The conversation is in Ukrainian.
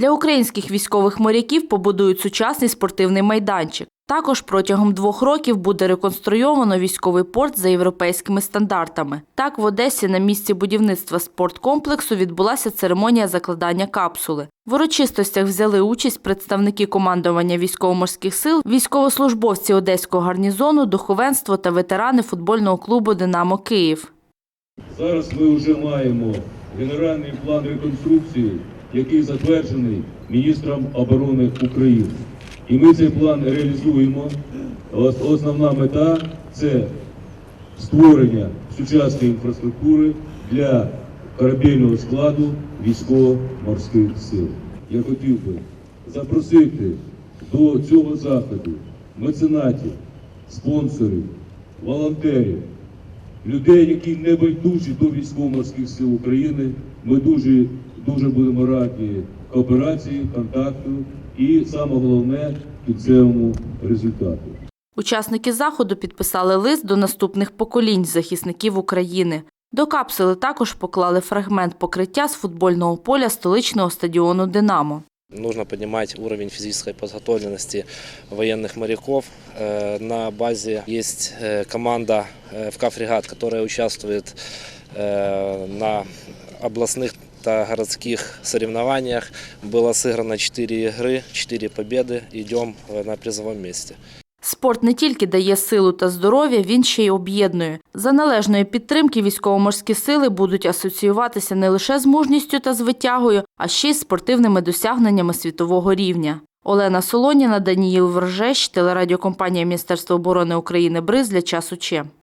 Для українських військових моряків побудують сучасний спортивний майданчик. Також протягом двох років буде реконструйовано військовий порт за європейськими стандартами. Так, в Одесі на місці будівництва спорткомплексу відбулася церемонія закладання капсули. В урочистостях взяли участь представники командування військово-морських сил, військовослужбовці Одеського гарнізону, духовенство та ветерани футбольного клубу Динамо Київ. Зараз ми вже маємо генеральний план реконструкції, який затверджений міністром оборони України. І ми цей план реалізуємо. Основна мета це створення сучасної інфраструктури для корабельного складу військово-морських сил. Я хотів би запросити до цього заходу меценатів, спонсорів, волонтерів, людей, які не байдужі до військово-морських сил України. Ми дуже, дуже будемо раді кооперації, контакту і саме головне кінцевому результату. Учасники заходу підписали лист до наступних поколінь захисників України. До капсули також поклали фрагмент покриття з футбольного поля столичного стадіону Динамо. Нужно поднимать уровень физической подготовленности военных моряков. Э, На базе есть э, команда э, ФК «Фрегат», которая участвует э, на областных та городских соревнованиях. Было сыграно 4 игры, 4 победы. Идем э, на призовом месте. Спорт не тільки дає силу та здоров'я, він ще й об'єднує. За належної підтримки військово-морські сили будуть асоціюватися не лише з мужністю та звитягою, а ще й з спортивними досягненнями світового рівня. Олена Солоніна, Даніїл Воржещ, телерадіокомпанія Міністерства оборони України «Бриз» для часу Че.